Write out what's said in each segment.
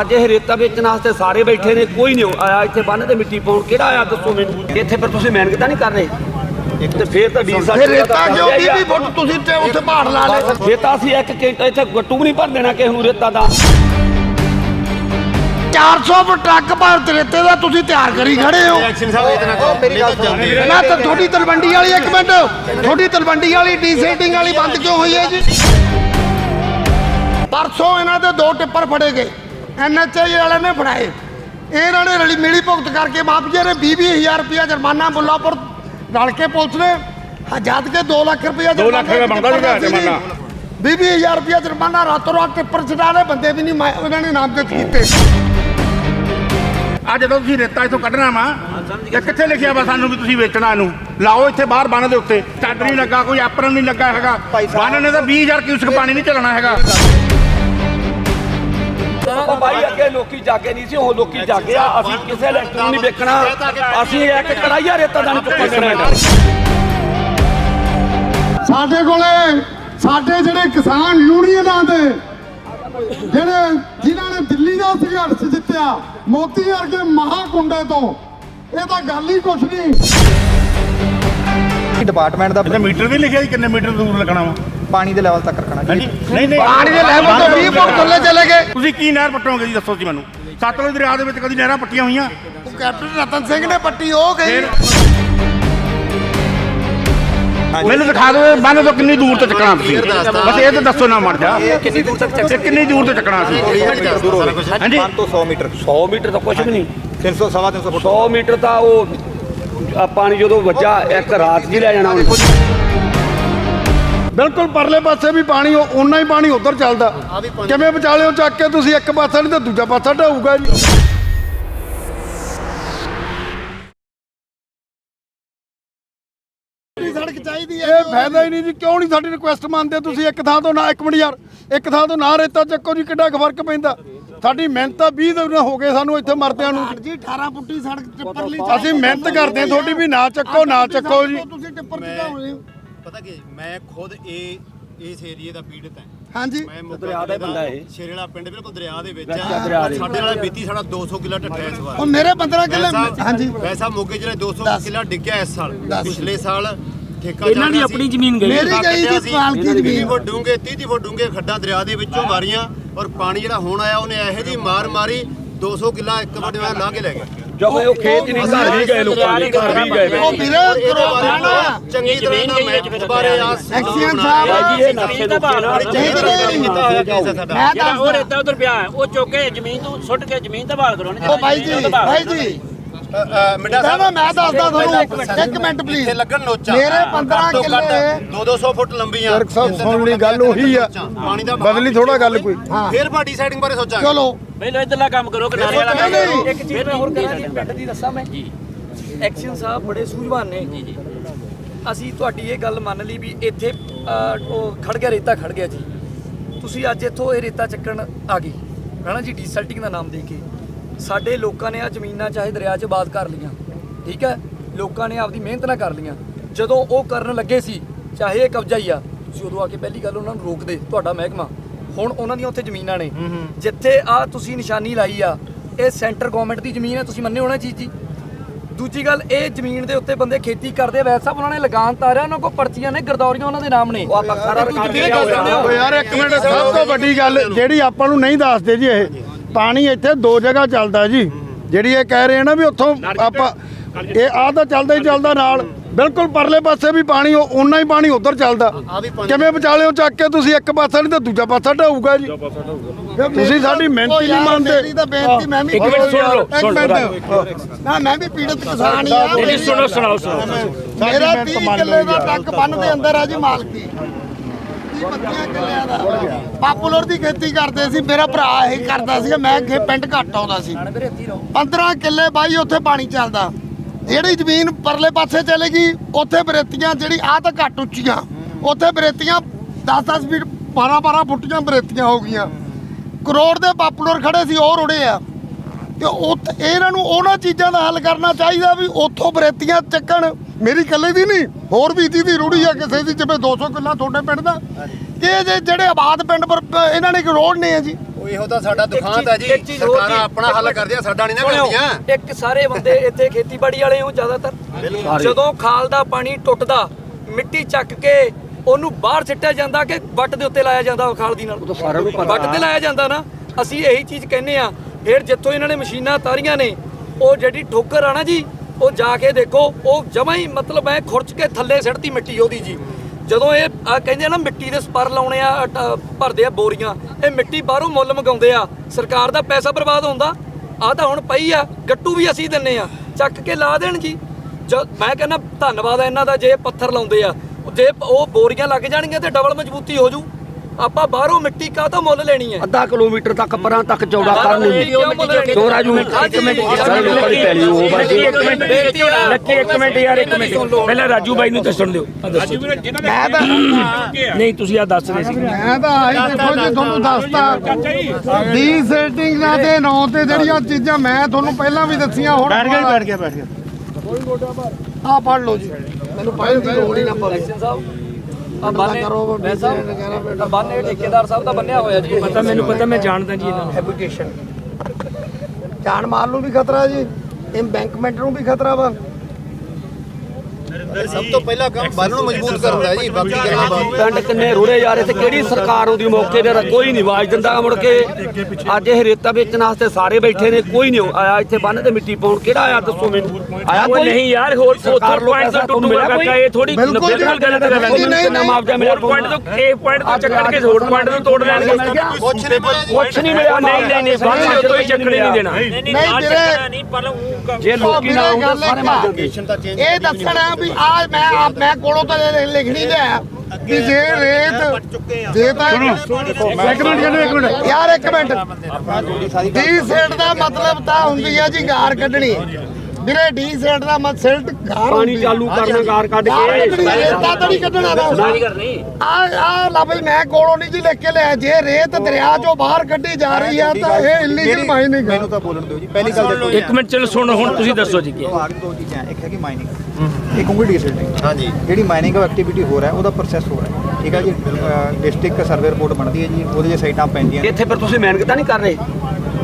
ਅੱਜ ਇਹ ਰੇਤਾ ਵੇਚਣ ਵਾਸਤੇ ਸਾਰੇ ਬੈਠੇ ਨੇ ਕੋਈ ਨਹੀਂ ਆਇਆ। ਇੱਥੇ ਬੰਨ ਤੇ ਮਿੱਟੀ ਪਾਉਣ। ਕਿਹੜਾ ਆਇਆ ਦੱਸੋ ਮੈਨੂੰ? ਇੱਥੇ ਪਰ ਤੁਸੀਂ ਮਿਹਨਤ ਤਾਂ ਨਹੀਂ ਕਰ ਰਹੇ? ਤੇ ਫੇਰ ਤਾਂ ਡੀਲ ਫਿਰ ਰੇਤਾ ਕਿਉਂ? 20 20 ਫੁੱਟ ਤੁਸੀਂ ਤੇ ਉੱਥੇ ਪਹਾੜ ਲਾ ਲਏ। ਰੇਤਾ ਅਸੀਂ ਇੱਕ ਘੰਟਾ ਇੱਥੇ ਗੱਟੂ ਵੀ ਨਹੀਂ ਭਰ ਦੇਣਾ ਕਿਸੇ ਨੂੰ ਰੇਤਾ ਦਾ। 400 ਫੁੱਟ ਟਰੱਕ ਭਰ ਰੇਤੇ ਦਾ ਤੁਸੀਂ ਤਿਆਰ ਕਰੀ ਖੜੇ ਹੋ। ਨਾ ਤਾਂ ਤੁਹਾਡੀ ਤਲਵੰਡੀ ਵਾਲੀ ਇੱਕ ਮਿੰਟ। ਤੁਹਾਡੀ ਤਲਵੰਡੀ ਵਾਲੀ ਡੀਸੈਟਿੰਗ ਵਾਲੀ ਬੰਦ ਕਿਉਂ ਹੋਈ ਹੈ ਜੀ? ਪਰਸੋਂ ਇਹਨਾਂ ਦੇ ਦੋ ਟਿੱਪਰ ਫੜੇ ਗਏ। ਐਨਐਚਆਈ ਵਾਲਿਆਂ ਨੇ ਫੜਾਏ। ਇਹਨਾਂ ਨੇ ਰਲੀ ਮਿਲੀ ਭੁਗਤ ਕਰਕੇ ਮਾਫੀਆ ਨੇ 20000 ਰੁਪਇਆ ਜੁਰਮਾਨਾ ਮੁੱਲਾਪੁਰ ਰਲ ਕੇ ਪੁਲਿਸ ਨੇ। ਹਜਾਤ ਕੇ 2 ਲੱਖ ਰੁਪਇਆ 2 ਲੱਖ ਰੁਪਇਆ ਬਣਦਾ ਸੀਗਾ ਜੁਰਮਾਨਾ 20000 ਰੁਪਇਆ ਜੁਰਮਾਨਾ ਰਾਤੋਂ ਰਾਤ ਟਿੱਪਰ ਛਡਾ ਲਏ ਬੰਦੇ ਵੀ ਨਹੀਂ ਉਹਨਾਂ ਨੇ ਨਾਮਜ਼ਦ ਕੀਤੇ ਆ ਜਦੋਂ ਤੁਸੀਂ ਰੇਤਾ ਇਥੋਂ ਕੱਢਣਾ ਵਾ ਇਹ ਕਿੱਥੇ ਲਿਖਿਆ ਵਾ ਸਾਨੂੰ ਵੀ ਤੁਸੀਂ ਵੇਚਣਾ ਇਹਨੂੰ? ਲਾਓ ਇੱਥੇ ਬਾਹਰ ਬੰਨ ਦੇ ਉੱਤੇ। ਨਹੀਂ ਲੱਗਾ ਕੋਈ ਐਪਰਨ ਨਹੀਂ ਲੱਗਾ ਹੈਗਾ। ਬੰਨ ਨੇ ਤਾਂ 20000 ਕਿਊਸਕ ਪਾਣੀ ਨਹੀਂ ਚੱਲਣਾ ਹੈਗਾ। ਉਹ ਬਾਈ ਅੱਗੇ ਲੋਕੀ ਜਾਗੇ ਨਹੀਂ ਸੀ ਉਹ ਲੋਕੀ ਜਾਗੇ ਆ। ਅਸੀਂ ਕਿਸੇ ਇਲੈਕਟ੍ਰਿਕ ਨਹੀਂ ਵੇਖਣਾ। ਅਸੀਂ ਇੱਕ ਕੜਾਈਆ ਰੇਤਾ ਦਾ ਨਹੀਂ ਚੁੱਕਣਾ। ਸਾਡੇ ਕੋਲੇ ਸਾਡੇ ਜਿਹੜੇ ਕਿਸਾਨ ਯੂਨੀਅਨਾਂ ਦੇ ਜਿਹੜੇ ਜਿਨ੍ਹਾਂ ਨੇ ਦਿੱਲੀ ਦਾ ਸੰਘਰਸ਼ ਜਿੱਤਿਆ ਮੋਤੀ ਵਰਗੇ ਮਹਾਕੁੰਡੇ ਤੋਂ ਇਹ ਤਾਂ ਗੱਲ ਹੀ ਕੁਛ ਨਹੀਂ। ਡਿਪਾਰਟਮੈਂਟ ਦਾ ਮੀਟਰ ਵੀ ਲਿਖਿਆ ਕਿੰਨੇ ਮੀਟਰ ਦੂਰ ਲੱਗਣਾ ਵਾ? ਪਾਣੀ ਦੇ ਲੈਵਲ ਤੱਕ ਰੱਖਣਾ ਹਾਂਜੀ। ਨਹੀਂ ਨਹੀਂ। ਪਾਣੀ ਦੇ ਲੈਵਲ ਤੋਂ 20 ਫੁੱਟ ਥੱਲੇ ਚਲੇ ਗਏ। ਤੁਸੀਂ ਕੀ ਨਹਿਰ ਪੱਟੋਗੇ ਜੀ ਦੱਸੋ ਜੀ ਮੈਨੂੰ। ਸਤਲੁਜ ਦਰਿਆ ਦੇ ਵਿੱਚ ਕਦੀ ਨਹਿਰਾਂ ਪੱਟੀਆਂ ਹੋਈਆਂ? ਉਹ ਕੈਪਟਨ ਰਤਨ ਸਿੰਘ ਨੇ ਪੱਟੀ ਉਹ ਗਈ। ਮੈਨੂੰ ਦਿਖਾ ਦਿਓ ਬੰਨ ਤੋਂ ਕਿੰਨੀ ਦੂਰ ਤੋਂ ਚੱਕਣਾ ਤੁਸੀਂ ਬਸ ਇਹ ਤਾਂ ਦੱਸੋ ਨਾ ਮਰ ਜਾ ਕਿੰਨੀ ਦੂਰ ਤੱਕ ਚੱਕ ਕਿੰਨੀ ਦੂਰ ਤੋਂ ਚੱਕਣਾ ਸੀ? ਹਾਂਜੀ। 5 ਤੋਂ 100 ਮੀਟਰ। 100 ਮੀਟਰ ਤਾਂ ਕੁਝ ਵੀ ਨਹੀਂ। 300 ਸਵਾ 300 ਫੁੱਟ। 100 ਮੀਟਰ ਤਾਂ ਉਹ ਆ ਪਾਣੀ ਜਦੋਂ ਵੱਜਾ ਇੱਕ ਰਾਤ ਜੀ ਲੈ ਜਾਣਾ ਉਹਨੇ। ਬਿਲਕੁਲ ਪਰਲੇ ਪਾਸੇ ਵੀ ਪਾਣੀ ਓਨਾ ਹੀ ਪਾਣੀ ਉਧਰ ਚੱਲਦਾ। ਕਿਵੇਂ ਵਿਚਾਲਿਓ ਚੱਕ ਕੇ ਤੁਸੀਂ ਇੱਕ ਪਾਸਾ ਨਹੀਂ ਤਾਂ ਦੂਜਾ ਪਾਸਾ ਢਾਊਗਾ ਜੀ। ਸੜਕ ਚਾਹੀਦੀ ਹੈ। ਇਹ ਫਾਇਦਾ ਹੀ ਨਹੀਂ ਜੀ ਕਿਉਂ ਨਹੀਂ ਸਾਡੀ ਰਿਕੁਐਸਟ ਮੰਨਦੇ ਤੁਸੀਂ? ਇੱਕ ਥਾਂ ਤੋਂ ਨਾ ਇੱਕ ਮਿੰਟ ਯਾਰ ਇੱਕ ਥਾਂ ਤੋਂ ਨਾ ਰੇਤਾ ਚੱਕੋ ਜੀ ਕਿੱਡਾ ਕੁ ਫ਼ਰਕ ਪੈਂਦਾ। ਸਾਡੀ ਮਿਹਨਤ ਤਾਂ 20 ਦਿਨ ਹੋ ਗਏ ਸਾਨੂੰ ਇੱਥੇ ਮਰਦਿਆਂ ਨੂੰ। ਜੀ 18 ਫੁੱਟੀ ਸੜਕ ਟਿੱਪਰ ਲਈ ਅਸੀਂ ਮਿਹਨਤ ਕਰਦੇ ਹਾਂ ਤੁਹਾਡੀ ਵੀ ਨਾ ਚੱਕੋ ਨਾ ਚੱਕੋ ਜੀ। ਤੁਸੀਂ ਟਿੱਪਰ ਚੜਾਉਣੇ ਹੋ? ਪਤਾ ਕੀ ਮੈਂ ਖੁਦ ਇਹ ਇਸ ਏਰੀਏ ਦਾ ਪੀੜਤ ਹਾਂ। ਹਾਂਜੀ। ਮੈਂ ਦਰਿਆ ਦਾ ਬੰਦਾ ਇਹ। ਸ਼ੇਰੇਲਾ ਪਿੰਡ ਬਿਲਕੁਲ ਦਰਿਆ ਦੇ ਵਿੱਚ ਦਰਿਆ ਆ ਦੇ। ਸਾਡੇ ਨਾਲ ਬੀਤੀ ਸਾਡਾ 200 ਕਿੱਲਾ ਢੱਠਾ ਇਸ ਵਾਰ। ਉਹ ਮੇਰੇ 15 ਕਿੱਲੇ ਵੈਸਾ- ਹਾਂਜੀ। ਵੈਸਾ ਮੋਗੇ ਜਿਹੜੇ 200 ਕਿੱਲਾ ਡਿੱਗਿਆ ਇਸ ਸਾਲ। ਪਿਛਲੇ ਸਾਲ ਠੇਕਾ ਇਹਨਾਂ ਦੀ ਆਪਣੀ ਜ਼ਮੀਨ ਗਈ। ਮੇਰੀ ਗਈ ਜੀ ਪਾਲਕੀ ਜ਼ਮੀਨ। 20 ਫੁੱਟ ਡੂੰਘੇ 30 ਫੁੱਟ ਡੂੰਘੇ ਖੱਡਾਂ ਦਰਿਆ ਦੇ ਵਿੱਚੋਂ ਮਾਰੀਆਂ ਔਰ ਪਾਣੀ ਜਿਹੜਾ ਹੁਣ ਆਇਆ ਉਹਨੇ ਇਹੋ ਜੀ ਮਾਰ ਮਾਰੀ। 200 ਕਿੱਲਾ ਇੱਕ ਵਾਰ ਨਾਲ ਲਾ ਕੇ ਲੈ ਗਿਆ ਜਦੋਂ ਉਹ ਖੇਤ ਨਹੀਂ ਘਰ ਵੀ ਗਏ ਲੋਕਾਂ ਦੇ ਘਰ ਵੀ ਗਏ ਉਹ ਵੀਰੇ ਕਰੋ ਨਾ ਚੰਗੀ ਤਰ੍ਹਾਂ ਨਾਲ ਮੈਂ ਦੁਬਾਰੇ ਆ ਐਕਸੀਅਨ ਸਾਹਿਬ ਜੀ ਇਹ ਨਕਸ਼ੇ ਦੇ ਉੱਤੇ ਨਾ ਨਹੀਂ ਵੀਰੇ, ਕੀਤਾ ਹੋਇਆ ਕੇਸ ਹੈ ਸਾਡਾ। ਮੈਂ ਜਿਹੜਾ ਉਹ ਦੱਸਦਾ ਰੇਤਾ ਉਧਰ ਪਿਆ ਹੈ, ਉਹ ਚੁੱਕ ਕੇ ਜ਼ਮੀਨ ਤੋਂ ਸੁੱਟ ਕੇ ਜ਼ਮੀਨ ਤੇ ਬਾਲ ਕਰੋ ਨਾ ਉਹ ਬਾਈ ਜੀ ਬਾਈ ਜੀ। ਮਿੰਡਾ ਨਾ, ਨਾ, ਮੈਂ ਦੱਸਦਾ ਤੁਹਾਨੂੰ ਇੱਕ ਮਿੰਟ ਪਲੀਜ਼ ਇੱਥੇ ਲੱਗਣ ਨੋਚਾ ਮੇਰੇ 15 ਕਿੱਲੇ 2-200 ਫੁੱਟ ਲੰਬੀਆਂ। ਸਰ ਸਾਹਿਬ ਸੁਣਨ ਗੱਲ ਉਹੀ ਆ। ਪਾਣੀ ਦਾ ਬਦਲੀ ਥੋੜਾ ਗੱਲ ਕੋਈ। ਫੇਰ ਬਾਡੀ ਸਾਈਡਿੰਗ ਬਾਰੇ ਸੋਚਾਂਗੇ। ਚਲੋ। ਪਹਿਲਾਂ ਇਧਰਲਾ ਕੰਮ ਕਰੋ ਕਿਨਾਰੇ ਵਾਲਾ ਕੰਮ ਕਰੋ। ਇੱਕ ਚੀਜ਼ ਮੈਂ ਹੋਰ ਕਰਾਂ ਜੀ ਪਿੰਡ ਦੀ ਦੱਸਾਂ ਮੈਂ। ਜੀ। ਐਕਸ਼ਨ ਸਾਹਿਬ ਬੜੇ ਸੂਝਵਾਨ ਨੇ। ਜੀ ਜੀ। ਅਸੀਂ ਤੁਹਾਡੀ ਇਹ ਗੱਲ ਮੰਨ ਲਈ ਵੀ ਇੱਥੇ ਉਹ ਖੜ ਗਿਆ ਰੇਤਾ ਖੜ ਗਿਆ ਜੀ। ਤੁਸੀਂ ਅੱਜ ਇੱਥੋਂ ਇਹ ਰੇਤਾ ਚੱਕਣ ਆ ਗਏ। ਹਨਾ ਜੀ ਡੀਸਲਟਿੰਗ ਦਾ ਨਾਮ ਦੇ ਕੇ। ਸਾਡੇ ਲੋਕਾਂ ਨੇ ਆ ਜ਼ਮੀਨਾਂ ਚਾਹੇ ਦਰਿਆ 'ਚ ਬਾਦ ਕਰ ਲੀਆਂ ਠੀਕ ਹੈ? ਲੋਕਾਂ ਨੇ ਆਪਦੀ ਮਿਹਨਤ ਨਾਲ ਕਰ ਲੀਆਂ ਜਦੋਂ ਉਹ ਕਰਨ ਲੱਗੇ ਸੀ ਚਾਹੇ ਇਹ ਕਬਜ਼ਾ ਹੀ ਆ ਤੁਸੀਂ ਉਦੋਂ ਆ ਕੇ ਪਹਿਲੀ ਗੱਲ ਉਹਨਾਂ ਨੂੰ ਰੋਕਦੇ ਤੁਹਾਡਾ ਮਹਿਕਮਾ। ਹੁਣ ਉਹਨਾਂ ਦੀਆਂ ਉੱਥੇ ਜ਼ਮੀਨਾਂ ਨੇ। ਜਿੱਥੇ ਆ ਤੁਸੀਂ ਨਿਸ਼ਾਨੀ ਲਾਈ ਆ ਇਹ ਸੈਂਟਰ ਗਵਰਨਮੈਂਟ ਦੀ ਜ਼ਮੀਨ ਹੈ ਤੁਸੀਂ ਮੰਨੇ ਹੋਣਾ ਚੀਜ਼ ਜੀ ਦੂਜੀ ਗੱਲ ਇਹ ਜ਼ਮੀਨ ਦੇ ਉੱਤੇ ਬੰਦੇ ਖੇਤੀ ਕਰਦੇ ਵੈਸੇ ਸਾਹਿਬ ਉਹਨਾਂ ਨੇ ਲਗਾਨ ਤਾਰਿਆ ਉਹਨਾਂ ਕੋਲ ਪਰਚੀਆਂ ਨੇ ਗਰਦੌਰੀਆਂ ਉਹਨਾਂ ਦੇ ਨਾਮ ਨੇ। ਉਹ ਆਪਾਂ ਸਾਰਾ ਤੁਸੀਂ ਰਿਕਾਰਡ ਕਿਹੜੇ ਗੱਲ ਕਰਦੇ ਹੋ? ਓ ਯਾਰ ਇੱਕ ਮਿੰਟ ਸਭ ਤੋਂ ਵੱਡੀ ਗੱਲ ਜਿਹੜੀ ਆਪਾਂ ਨੂੰ ਨਹੀਂ ਦੱਸਦੇ ਜੀ ਇਹ ਪਾਣੀ ਇੱਥੇ ਦੋ ਜਗ੍ਹਾ ਚੱਲਦਾ ਜੀ। ਜਿਹੜੀ ਇਹ ਕਹਿ ਰਹੇ ਆ ਨਾ ਵੀ ਉੱਥੋਂ ਆਪਾਂ ਇਹ ਆਹ ਤਾਂ ਚੱਲਦਾ ਹੀ ਚੱਲਦਾ ਨਾਲ। ਬਿਲਕੁਲ ਪਰਲੇ ਪਾਸੇ ਵੀ ਪਾਣੀ ਉਹ- ਓਨਾ ਹੀ ਪਾਣੀ ਉਧਰ ਚੱਲਦਾ। ਕਿਵੇਂ ਵਿਚਾਲਿਓ ਚੱਕ ਕੇ ਤੁਸੀਂ ਇੱਕ ਪਾਸਾ ਨਹੀਂ ਤਾਂ ਦੂਜਾ ਪਾਸਾ ਢਾਊਗਾ ਜੀ। ਤੁਸੀਂ ਸਾਡੀ ਮਿਹਨਤ ਹੀ ਨਹੀਂ ਮੰਨਦੇ। ਮੇਰੀ ਤਾਂ ਬੇਨਤੀ ਮੈਂ ਵੀ ਇੱਕ ਮਿੰਟ ਸੁਣ ਲਓ, ਸੁਣ ਨਾ ਮੈਂ ਵੀ ਪੀੜਤ ਕਿਸਾਨ ਹੀ ਆ ਜੀ ਸੁਣੋ ਸੁਣਾਓ ਸੁਣਾਓ ਮੇਰਾ 30 ਕਿੱਲੇ ਦਾ ਟੱਕ ਬੰਨ ਦੇ ਅੰਦਰ ਆ ਜੀ ਮਾਲਕੀ। 30 ਬੱਤੀਆਂ ਕਿੱਲਿਆਂ ਦਾ। ਪਾਪੂਲਰ ਦੀ ਖੇਤੀ ਕਰਦੇ ਸੀ ਮੇਰਾ ਭਰਾ ਇਹ ਕਰਦਾ ਸੀਗਾ ਮੈਂ ਅੱਗੇ ਪਿੰਡ ਘੱਟ ਆਉਂਦਾ ਸੀ। 15 ਕਿੱਲੇ ਬਾਈ ਉੱਥੇ ਪਾਣੀ ਚੱਲਦਾ। ਜਿਹੜੀ ਜ਼ਮੀਨ ਪਰਲੇ ਪਾਸੇ ਚਲੇ ਗਈ ਉੱਥੇ ਬਰੇਤੀਆਂ ਜਿਹੜੀ ਆ ਤਾਂ ਘੱਟ ਉੱਚੀਆਂ। ਉੱਥੇ ਬਰੇਤੀਆਂ 10-10 ਫੀਟ 12-12 ਫੁੱਟੀਆਂ ਬਰੇਤੀਆਂ ਹੋ ਗਈਆਂ। ਕਰੋੜ ਦੇ ਪਾਪੂਲਰ ਖੜੇ ਸੀ ਉਹ ਰੁੜੇ ਆ। ਤੇ ਉੱਥੇ ਇਹਨਾਂ ਨੂੰ ਉਹਨਾਂ ਚੀਜ਼ਾਂ ਦਾ ਹੱਲ ਕਰਨਾ ਚਾਹੀਦਾ ਵੀ ਉੱਥੋਂ ਬਰੇਤੀਆਂ ਚੱਕਣ। ਮੇਰੀ ਇਕੱਲੇ ਦੀ ਨਹੀਂ ਹੋਰ ਵੀ ਦੀ ਦੀ ਰੂੜੀ ਆ ਕਿਸੇ ਦੀ ਜਿਵੇਂ 200 ਕਿੱਲਾ ਤੁਹਾਡੇ ਪਿੰਡ ਦਾ। ਕਿ ਇਹ ਜੇ ਜਿਹੜੇ ਆਬਾਦ ਪਿੰਡ ਪਰ ਇਹਨਾਂ ਨੇ ਇੱਕ ਰੋਡ ਨਹੀਂ ਹੈ ਜੀ। ਉਹ ਇਹੋ ਤਾਂ ਸਾਡਾ ਦੁਖਾਂਤ ਹੈ ਜੀ। ਸਰਕਾਰਾਂ। ਆਪਣਾ ਹੱਲ ਕਰਦੀਆਂ ਸਾਡਾ ਨਹੀਂ ਨਾ ਕਰਦੀਆਂ। ਇੱਕ ਸਾਰੇ ਬੰਦੇ ਇੱਥੇ ਖੇਤੀਬਾੜੀ ਵਾਲੇ ਹੋ ਜ਼ਿਆਦਾਤਰ। ਜਦੋਂ ਖਾਲ ਦਾ ਪਾਣੀ ਟੁੱਟਦਾ ਮਿੱਟੀ ਚੱਕ ਕੇ ਉਹਨੂੰ ਬਾਹਰ ਸਿੱਟਿਆ ਜਾਂਦਾ ਕਿ ਵੱਟ ਦੇ ਉੱਤੇ ਲਾਇਆ ਜਾਂਦਾ ਉਹ ਖਾਲ ਦੀ ਨਾਲ? ਵੱਟ ਤੇ ਲਾਇਆ ਜਾਂਦਾ ਨਾ। ਅਸੀਂ ਇਹੀ ਚੀਜ਼ ਕਹਿੰਨੇ ਆ ਫਿਰ ਜਿੱਥੋਂ ਇਹਨਾਂ ਨੇ ਮਸ਼ੀਨਾਂ ਤਾਰੀਆਂ ਨੇ ਉਹ ਜਿਹੜੀ ਠੋਕਰ ਆ ਨਾ ਜੀ ਉਹ ਜਾ ਕੇ ਦੇਖੋ ਉਹ ਜਮਾਂ ਹੀ ਮਤਲਬ ਐ ਖੁਰਚ ਕੇ ਥੱਲੇ ਸਿੱਟਦੀ ਮਿੱਟੀ ਉਹਦੀ ਜੀ। ਜਦੋਂ ਇਹ ਆ ਕਹਿੰਦੇ ਆ ਨਾ ਮਿੱਟੀ ਦੇ ਸਪਰ ਲਾਉਣੇ ਆ ਅਟ- ਭਰਦੇ ਆ ਬੋਰੀਆਂ, ਇਹ ਮਿੱਟੀ ਬਾਹਰੋਂ ਮੁੱਲ ਮਗਾਉਂਦੇ ਆ। ਸਰਕਾਰ ਦਾ ਪੈਸਾ ਬਰਬਾਦ ਹੁੰਦਾ। ਆ ਤਾਂ ਹੁਣ ਪਈ ਆ, ਗੱਟੂ ਵੀ ਅਸੀਂ ਦਿੰਨੇ ਆ, ਚੱਕ ਕੇ ਲਾ ਦੇਣ ਜੀ। ਜ- ਮੈਂ ਕਹਿੰਦਾ ਧੰਨਵਾਦ ਆ ਇਹਨਾਂ ਦਾ, ਜੇ ਇਹ ਪੱਥਰ ਲਾਉਂਦੇ ਆ। ਜੇ ਉਹ ਬੋਰੀਆਂ ਲੱਗ ਜਾਣਗੀਆਂ ਤੇ ਡਬਲ ਮਜ਼ਬੂਤੀ ਹੋ ਜੂ। ਆਪਾਂ ਬਾਹਰੋਂ ਮਿੱਟੀ ਕਾਹ ਤੋਂ ਮੁੱਲ ਲੈਣੀ ਹੈ? ਅੱਧਾ ਕਿਲੋਮੀਟਰ ਤੱਕ ਪਰਾਂ ਤੱਕ ਚੌੜਾ ਲੈਣੀ? ਕਿਉਂ ਰਾਜੂ ਹਾਂਜੀ, ਇੱਕ ਮਿੰਟ ਸਾਰੇ ਲੋਕਾਂ ਦੀ ਪੈਲੀ ਉਹ ਬਾਜੀ। ਇੱਕ ਮਿੰਟ। ਲੱਕੀ ਇੱਕ ਮਿੰਟ ਯਾਰ ਇੱਕ ਮਿੰਟ। ਪਹਿਲਾਂ ਰਾਜੂ ਬਾਈ ਨੂੰ ਦੱਸਣ ਦਿਓ। ਮੈਂ ਤਾਂ ਨਹੀਂ ਤੁਸੀਂ ਆ ਦੱਸ ਰਹੇ ਸੀ। ਮੈਂ ਤਾਂ ਆਹੀ ਦੇਖੋ ਜੀ ਤੁਹਾਨੂੰ ਦੱਸਤਾ। ਡੀ ਸੈਟਿੰਗ ਦਾ ਦੇ ਨਾਂ ਤੇ ਜਿਹੜੀਆਂ ਚੀਜ਼ਾਂ ਮੈਂ ਤੁਹਾਨੂੰ ਪਹਿਲਾਂ ਵੀ ਦੱਸੀਆਂ ਹੁਣ ਬੈਠ ਗਿਆ ਬੈਠ ਗਿਆ ਬੈਠ ਗਿਆ ਆ ਪੜ ਲਓ ਜੀ। ਮੈਨੂੰ ਪਹਿਲਾਂ ਦੀ ਲੋੜ ਹੀ ਨਾ ਪਵੇ। ਸਾਹਿਬ ਬਾਨੇ ਆ ਬਾਨੇ ਠੇਕੇਦਾਰ ਸਾਹਿਬ ਦਾ ਬੰਨਿਆ ਹੋਇਆ ਜੀ। ਪਤਾ ਮੈਨੂੰ ਪਤਾ ਮੈਂ ਜਾਣਦਾ ਜੀ ਇਹਨਾਂ ਨੂੰ। ਹੈਬਿਟੇਸ਼ਨ ਜਾਨ ਮਾਲ ਨੂੰ ਵੀ ਖਤਰਾ ਜੀ ਐਮਬੈਂਕਮੈਂਟ ਨੂੰ ਵੀ ਖਤਰਾ ਵਾ। ਸਭ ਤੋਂ ਪਹਿਲਾ ਕੰਮ ਬੰਨ ਨੂੰ ਮਜ਼ਬੂਤ ਕਰਨ ਦਾ ਜੀ ਬਾਕੀ ਗੱਲਾਂ ਬਾਅਦ ਪਿੰਡ ਕਿੰਨੇ ਰੁੜੇ ਜਾ ਰਹੇ ਤੇ ਕਿਹੜੀ ਸਰਕਾਰ ਉਹਦੀ ਮੌਕੇ ਤੇ ਕੋਈ ਨਹੀਂ ਆਵਾਜ਼ ਦਿੰਦਾ ਮੁੜ ਕੇ। ਅੱਜ ਇਹ ਰੇਤਾ ਵੇਚਣ ਵਾਸਤੇ ਸਾਰੇ ਬੈਠੇ ਨੇ ਕੋਈ ਨਹੀਂ ਆਇਆ ਇੱਥੇ ਬੰਨ ਤੇ ਮਿੱਟੀ ਪਾਉਣ। ਕਿਹੜਾ ਆਇਆ ਦੱਸੋ ਮੈਨੂੰ? ਆਇਆ ਕੋਈ? ਨਹੀਂ ਯਾਰ ਹੋਰ ਸਰਕਾਰ ਉੱਥੋਂ ਨੂੰ ਪੁਆਇੰਟ ਤੋਂ ਟੁੱਟੂਗਾ ਮਿਲਿਆ ਕੋਈ? ਕਾਕਾ ਇਹ ਥੋੜੀ ਬਿਲਕੁਲ ਗਲਤ ਹੈ ਕਿੰਨਾ ਮੁਆਵਜ਼ਾ ਮਿਲਿਆ ਪੁਆਇੰਟ ਤੋਂ ਇਹ ਪੁਆਇੰਟ ਤੋਂ ਚੱਕਣ ਕੇ ਹੋਰ ਪੁਆਇੰਟ ਤੋਂ ਤੋੜ ਲੈਣਗੇ। ਕੁਛ ਨਹੀਂ। ਕੁਛ ਨਹੀਂ ਮਿਲਿਆ। ਨਹੀਂ ਨਹੀਂ ਨਹੀਂ ਬਾਅਦ ਵਿੱਚ ਕੋਈ ਚੱਕਣ ਨਹੀਂ ਦੇਣਾ। ਨਹੀਂ ਵੀਰੇ। ਨਹੀਂ ਪਰ ਉਹ ਜੇ ਲੋਕੀ ਨਾ ਆਉਂਦੇ ਸਾਰੇ ਮਰ ਜਾਂਦੇ ਇਹ ਦੱਸਣਾ ਵੀ ਆ ਮੈਂ ਆਪ ਮੈਂ ਕੋਲੋਂ ਤਾਂ ਲਿ- ਲਿਖਣੀ ਲਿਆ ਵੀ ਜੇ ਰੇਤ ਜੇ ਤਾਂ ਇੱਕ ਮਿੰਟ ਇੱਕ ਮਿੰਟ ਯਾਰ ਇੱਕ ਮਿੰਟ। ਡੀ ਸੈਟ ਦਾ ਮਤਲਬ ਤਾਂ ਹੁੰਦੀ ਆ ਜੀ ਗਾਰ ਕੱਢਣੀ। ਵੀਰੇ ਡੀ ਸੈਟ ਦਾ ਮਤਲਬ ਸਿਲਟ ਗਾਰ ਪਾਣੀ। ਚਾਲੂ ਕਰਨਾ ਗਾਰ ਕੱਢ ਕੇ ਰੇਤਾ ਤਾਂ ਨਹੀਂ ਕੱਢਣਾ ਨਾ ਨਹੀਂ ਕਰਨੀ। ਆ ਆ ਲਾ ਬਈ ਮੈਂ ਕੋਲੋਂ ਨਹੀਂ ਜੀ ਲਿਖ ਕੇ ਲਿਆ। ਜੇ ਰੇਤ ਦਰਿਆ ਚੋਂ ਬਾਹਰ ਕੱਢੀ ਜਾ ਰਹੀ ਆ ਤਾਂ ਇਹ ਇਲੀਗਲ ਮਾਈਨਿੰਗ ਮੈਨੂੰ ਤਾਂ ਬੋਲਣ ਦਿਓ ਜੀ ਪਹਿਲੀ ਗੱਲ ਦੇਖੋ ਇੱਕ ਮਿੰਟ ਚਲੋ ਸੁਣੋ ਹੁਣ ਤੁਸੀਂ ਦੱਸੋ ਜੀ ਕੀ ਹੈ। ਆਗ ਦੋ ਚੀਜ਼ਾਂ ਇੱਕ ਹੈਗੀ ਮਾਈਨਿੰਗ ਇੱਕ ਹੋਊਗੀ ਡੀਸਲਟਿੰਗ ਹਾਂਜੀ। ਜਿਹੜੀ ਮਾਈਨਿੰਗ ਐਕਟੀਵਿਟੀ ਹੋ ਰਿਹਾ ਉਹਦਾ ਪ੍ਰੋਸੈਸ ਹੋ ਰਿਹਾ। ਠੀਕ ਹੈ ਜੀ? ਡਿਸਟ੍ਰਿਕਟ ਸਰਵੇ ਰਿਪੋਰਟ ਬਣਦੀ ਹੈ ਜੀ ਉਹਦੇ 'ਚ ਸਾਈਟਾਂ ਪੈਂਦੀਆਂ ਇੱਥੇ ਫਿਰ ਤੁਸੀਂ ਮਿਹਨਤ ਤਾਂ ਨਹੀਂ ਕਰ ਰਹੇ?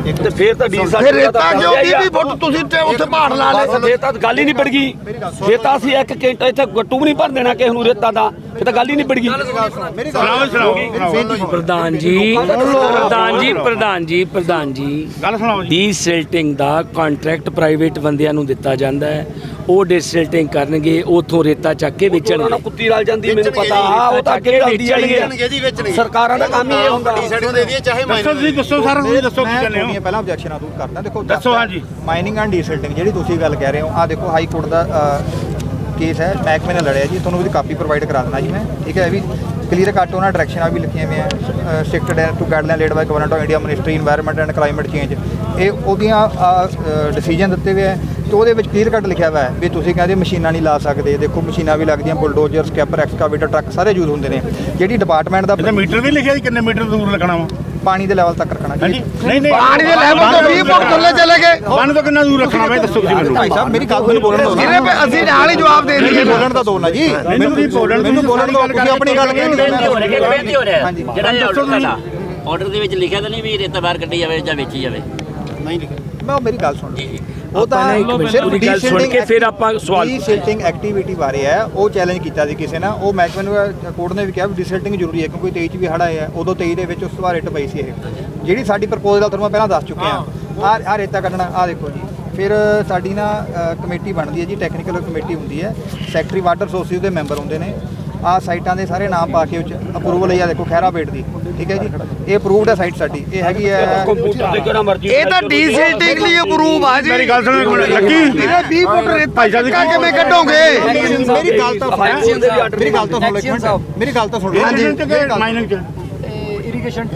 ਤੇ ਫੇਰ ਤਾਂ ਡੀ ਫਿਰ ਰੇਤਾ ਕਿਉਂ ਦੀ ਵੀ ਫੁੱਟ ਤੁਸੀਂ ਤੇ ਉੱਥੇ ਪਹਾੜ ਲਾ ਲਏ ਫੇਰ ਤਾਂ ਗੱਲ ਹੀ ਨਹੀਂ ਪੜ ਗਈ ਫੇਰ ਤਾਂ ਅਸੀਂ ਇੱਕ ਘੰਟਾ ਇੱਥੇ ਗੱਟੂ ਵੀ ਨਹੀਂ ਭਰ ਦੇਣਾ ਕਿਸੇ ਨੂੰ ਰੇਤਾ ਦਾ। ਤਾਂ ਗੱਲ ਹੀ ਨਹੀਂ ਪੜ ਗਈ ਮੇਰੀ ਸੁਣਾਓ ਸੁਣਾਓ। ਪ੍ਰਧਾਨ ਜੀ ਪ੍ਰਧਾਨ ਜੀ ਪ੍ਰਧਾਨ ਜੀ ਪ੍ਰਧਾਨ ਜੀ। ਗੱਲ ਸੁਣਾਓ ਜੀ। ਡੀਸਿਲਟਿੰਗ ਦਾ ਕੰਟਰੈਕਟ ਪ੍ਰਾਈਵੇਟ ਬੰਦਿਆਂ ਨੂੰ ਦਿੱਤਾ ਜਾਂਦਾ ਹੈ। ਉਹ ਡੀਸਿਲਟਿੰਗ ਕਰਨਗੇ ਉਥੋਂ ਰੇਤਾ ਚੱਕ ਕੇ ਵੇਚਣਗੇ। ਕੁੱਤੀ ਰਲ ਜਾਂਦੀ ਮੈਨੂੰ ਪਤਾ। ਆ ਉਹ ਤਾਂ ਅੱਗੇ ਰਲਦੀ ਆਈ ਹੈ। ਸਰਕਾਰਾਂ ਦਾ ਕੰਮ ਹੀ ਇਹ ਹੁੰਦਾ। ਸ਼ਰਟ ਦੇ ਦਈਏ ਚਾਹੇ ਦੱਸੋ ਤੁਸੀਂ ਦੱਸੋ ਸਾਰਾ ਤੁਸੀਂ ਦੱਸੋ ਕੀ ਕਹਿੰਦੇ ਹੋ। ਪਹਿਲਾਂ ਆਬਜੈਕਸ਼ਨਾਂ ਦੂਰ ਕਰਦਾ। ਦੇਖੋ ਦੱਸੋ ਹਾਂਜੀ। ਮਾਈਨਿੰਗ ਐਂਡ ਡੀਸਲਟਿੰਗ ਜਿਹੜੀ ਤੁਸੀਂ ਗੱਲ ਕਹਿ ਰਹੇ ਹੋ ਆ ਦੇਖੋ ਹਾਈ ਕੋਰਟ ਦਾ ਕੇਸ ਹੈ ਮਹਿਕਮੇ ਨੇ ਲੜਿਆ ਜੀ, ਤੁਹਾਨੂੰ ਉਹਦੀ ਕਾਪੀ ਪ੍ਰੋਵਾਈਡ ਕਰਾ ਦੇਣਾ ਜੀ ਮੈਂ, ਠੀਕ ਹੈ ਇਹ ਵੀ ਕਲੀਅਰ ਕੱਟ ਉਹਨਾਂ ਡਾਇਰੈਕਸ਼ਨਾਂ ਵੀ ਲਿਖੀਆਂ ਹੋਈਆਂ strict and to guideline laid by government of India ministry environment and climate change ਇਹ ਉਹਦੀਆਂ ਡਿਸੀਜਨ ਦਿੱਤੇ ਹੋਏ ਹੈ ਤੇ ਉਹਦੇ ਵਿੱਚ ਕਲੀਅਰ ਕੱਟ ਲਿਖਿਆ ਹੋਇਆ ਹੈ ਵੀ ਤੁਸੀਂ ਕਹਿੰਦੇ ਮਸ਼ੀਨਾਂ ਨਹੀਂ ਲਾ ਸਕਦੇ, ਦੇਖੋ ਮਸ਼ੀਨਾਂ ਵੀ ਲੱਗਦੀਆਂ ਬੁਲਡੋਜ਼ਰ ਸਕੈਪਰ ਐਕਸਕਾਵੇਟਰ ਟਰੱਕ ਸਾਰੇ ਯੂਜ਼ ਹੁੰਦੇ ਨੇ। ਜਿਹੜੀ ਡਿਪਾਰਟਮੈਂਟ ਦਾ ਮੀਟਰ ਵੀ ਲਿਖਿਆ ਜੀ, ਕਿੰਨੇ ਮੀਟਰ ਦੂਰ ਲੱਗਣਾ ਵਾ? ਪਾਣੀ ਦੇ ਲੈਵਲ ਤੱਕ ਰੱਖਣਾ। ਹਾਂਜੀ। ਨਹੀਂ ਨਹੀਂ। ਪਾਣੀ ਦੇ ਲੈਵਲ ਤੋਂ 20 ਫੁੱਟ ਥੱਲੇ ਚਲੇ ਗਏ। ਬੰਨ ਤੋਂ ਕਿੰਨਾ ਦੂਰ ਰੱਖਣਾ ਵਾ ਇਹ ਦੱਸੋ ਤੁਸੀਂ ਮੈਨੂੰ। ਭਾਈ ਸਾਹਿਬ ਮੇਰੀ ਗੱਲ ਮੈਨੂੰ ਬੋਲਣ ਦਿਓ। ਨਾ ਵੀਰੇ ਫਿਰ ਅਸੀਂ ਨਾਲ ਹੀ ਜਵਾਬ ਦੇ ਦਈਏ। ਬੋਲਣ ਦਿਓ ਨਾ ਜੀ। ਮੈਨੂੰ ਤੁਸੀਂ ਬੋਲਣ ਮੈਨੂੰ ਬੋਲਣ ਦਿਓ। ਤੁਸੀਂ ਆਪਣੀ ਗੱਲ ਕਹਿ ਬੇਨਤੀ ਹੋ ਰਹੀ ਹੈ ਬੇਨਤੀ ਹੋ ਰਿਹਾ। ਜਿਹੜਾ ਇਹ ਆਰਡਰ ਤੁਹਾਡਾ। ਆਰਡਰ ਦੇ ਵਿੱਚ ਲਿਖਿਆ ਤਾਂ ਨਹੀਂ ਵੀ ਰੇਤਾ ਬਾਹਰ ਕੱਢੀ ਜਾਵੇ ਜਾਂ ਵੇਚੀ ਜਾਵੇ? ਨਹੀਂ ਲਿਖਿਆ। ਮੈਂ ਉਹ ਮੇਰੀ ਗੱਲ ਸੁਣ ਜੀ ਜੀ। ਉਹ ਤਾਂ ਆਪਾਂ ਨਾ ਇੱਕ ਮਿੰਟ ਪੂਰੀ ਗੱਲ ਸੁਣ ਕੇ ਫਿਰ ਆਪਾਂ ਸਵਾਲ ਡੀਸਿਲਟਿੰਗ ਐਕਟੀਵਿਟੀ ਬਾਰੇ ਹੈ ਉਹ ਚੈਲੰਜ ਕੀਤਾ ਸੀ ਕਿਸੇ ਨੇ ਉਹ ਮਹਿਕਮੇ ਨੂੰ ਕੋਰਟ ਨੇ ਵੀ ਕਿਹਾ ਵੀ ਡੀਸਿਲਟਿੰਗ ਜ਼ਰੂਰੀ ਹੈ ਕਿਉਂਕਿ 23 ਚ ਵੀ ਹੜਾ ਆਇਆ ਉਦੋਂ 23 ਦੇ ਵਿੱਚ ਉਸ ਵਾਰ ਰੇਟ ਪਈ ਸੀ ਇਹ। ਜਿਹੜੀ ਸਾਡੀ ਪ੍ਰਪੋਜ਼ਲ ਤੁਹਾਨੂੰ ਮੈਂ ਪਹਿਲਾਂ ਦੱਸ ਚੁੱਕਿਆ ਆ ਆ ਰੇਤਾ ਕੱਢਣਾ ਆ ਦੇਖੋ ਜੀ। ਫਿਰ ਸਾਡੀ ਨਾ ਕਮੇਟੀ ਬਣਦੀ ਹੈ ਜੀ ਟੈਕਨੀਕਲ ਕਮੇਟੀ ਹੁੰਦੀ ਹੈ। ਸੈਕਟਰੀ ਵਾਟਰ ਸੋਰਸਿਸ ਦੇ ਮੈਂਬਰ ਹੁੰਦੇ ਨੇ। ਆ ਸਾਈਟਾਂ ਦੇ ਸਾਰੇ ਨਾਮ ਪਾ ਕੇ ਉੱਚ ਅਪਰੂਵਲ ਹੈ ਆ ਦੇਖੋ ਖਹਿਰਾ ਬੇਟ ਦੀ ਠੀਕ ਹੈ ਜੀ? ਇਹ ਅਪਰੂਵਡ ਹੈ ਸਾਈਟ ਸਾਡੀ ਇਹ ਹੈਗੀ ਹੈ ਕੰਪਿਊਟਰ ਤੇ ਕਿਹੜਾ ਮਰਜ਼ੀ ਇਹ ਤਾਂ ਡੀ ਸੈਟਿੰਗ ਲਈ ਅਪਰੂਵ ਆ ਜੀ। ਮੇਰੀ ਗੱਲ ਸੁਣੋ ਇੱਕ ਮਿੰਟ ਲੱਕੀ। ਵੀਰੇ 20 ਫੁੱਟ ਰੇਤਾ ਭਾਈ ਸਾਹਿਬ ਚੱਕਾ ਕਿਵੇਂ ਕੱਢੋਗੇ? ਮੇਰੀ ਗੱਲ ਤਾਂ ਸੁਣੋ ਮੇਰੀ ਗੱਲ ਤਾਂ ਸੁਣ ਇੱਕ ਮਿੰਟ। ਮੇਰੀ ਗੱਲ ਤਾਂ ਸੁਣ। ਹਾਂਜੀ ਮਾਈਨਿੰਗ ਚ ਇਰੀਗੇਸ਼ਨ